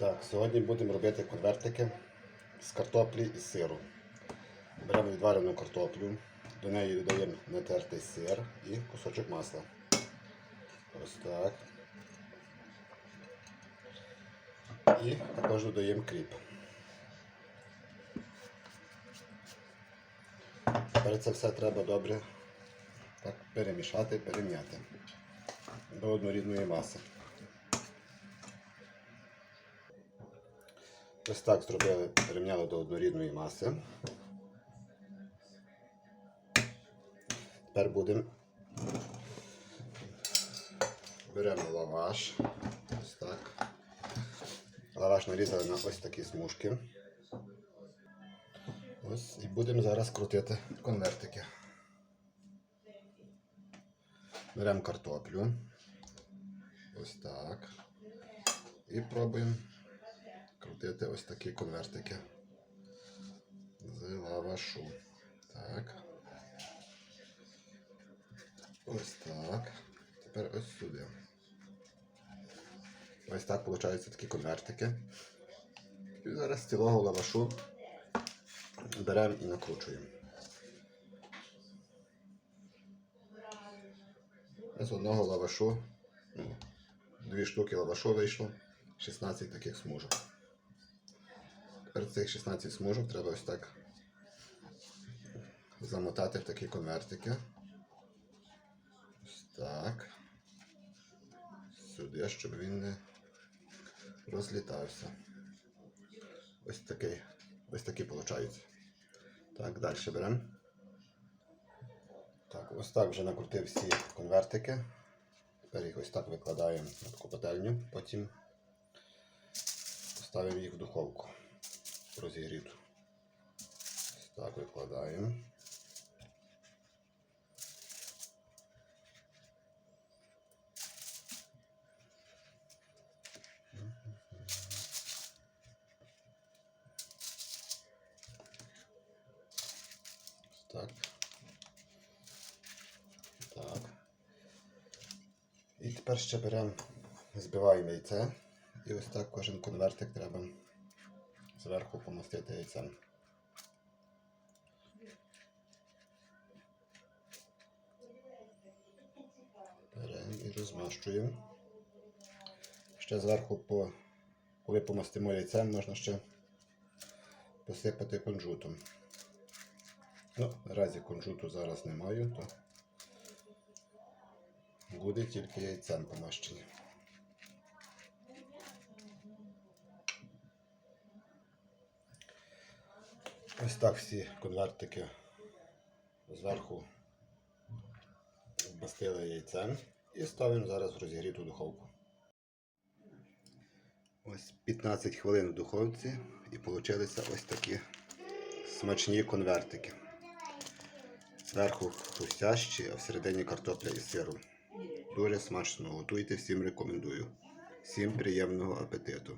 Так, сьогодні будемо робити конвертики з картоплі і сиру. Беремо відварену картоплю, до неї додаємо натертий сир і кусочок масла. Ось так. І також додаємо кріп. Тепер це все треба добре так, перемішати, перем'яти до однорідної маси. Ось так зробили, перемняли до однорідної маси. Тепер будемо беремо лаваш. Ось так. Лаваш нарізали на ось такі смужки. Ось і будемо зараз крутити конвертики. Беремо картоплю. Ось так. І пробуємо крутити ось такі конвертики з лавашу. Так. Ось так. Тепер ось сюди. Ось так виходять такі конвертики. І зараз цілого лавашу беремо і накручуємо. З одного лавашу, ну, дві штуки лавашу вийшло, 16 таких смужок. Цих 16 смужок треба ось так замотати в такі конвертики. Ось так. Сюди, щоб він не розлітався. Ось такий. Ось такий виходить. Так, далі беремо. Так, ось так вже накрутив всі конвертики. Тепер їх ось так викладаємо на таку пательню, потім ставимо їх в духовку розігріту. Ось так викладаємо. Так. Так. І тепер ще беремо, збиваємо яйце. І ось так кожен конвертик треба зверху помастити яйцем. Беремо і розмащуємо. Ще зверху, по, коли помастимо яйцем, можна ще посипати кунжутом. Ну, наразі кунжуту зараз не маю, то буде тільки яйцем помащені. Ось так всі конвертики зверху вмастили яйцем і ставимо зараз в розігріту духовку. Ось 15 хвилин в духовці і получилися ось такі смачні конвертики. Зверху хрустящі, а всередині картопля із сиром. Дуже смачно готуйте, всім рекомендую. Всім приємного апетиту!